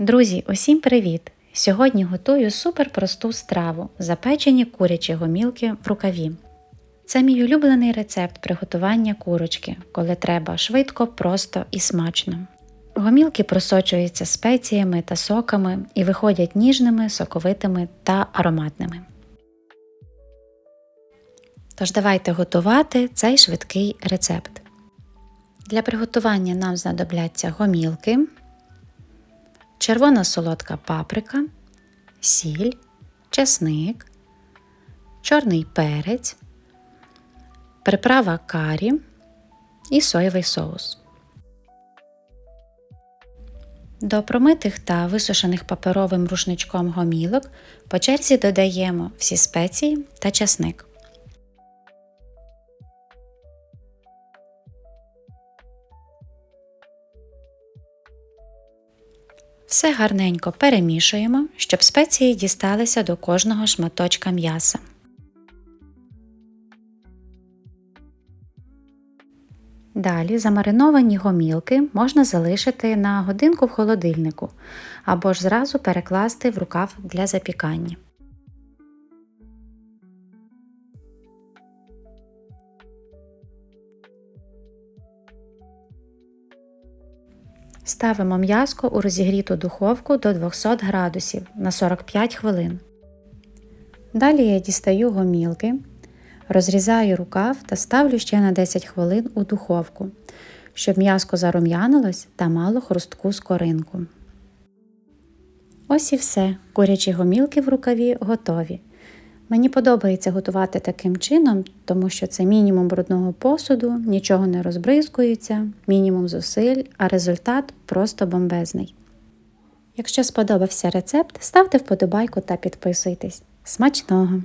Друзі, усім привіт! Сьогодні готую суперпросту страву запечені курячі гомілки в рукаві. Це мій улюблений рецепт приготування курочки, коли треба швидко, просто і смачно. Гомілки просочуються спеціями та соками і виходять ніжними, соковитими та ароматними. Тож давайте готувати цей швидкий рецепт. Для приготування нам знадобляться гомілки, червона солодка паприка, сіль, чесник, чорний перець, приправа карі і соєвий соус. До промитих та висушених паперовим рушничком гомілок по черзі додаємо всі спеції та часник. Все гарненько перемішуємо, щоб спеції дісталися до кожного шматочка м'яса. Далі замариновані гомілки можна залишити на годинку в холодильнику або ж зразу перекласти в рукав для запікання. Ставимо м'язко у розігріту духовку до 200 градусів на 45 хвилин. Далі я дістаю гомілки, розрізаю рукав та ставлю ще на 10 хвилин у духовку, щоб м'язко зарум'янилось та мало хрустку скоринку. Ось і все. Курячі гомілки в рукаві готові. Мені подобається готувати таким чином, тому що це мінімум брудного посуду, нічого не розбризкується, мінімум зусиль, а результат просто бомбезний. Якщо сподобався рецепт, ставте вподобайку та підписуйтесь. Смачного!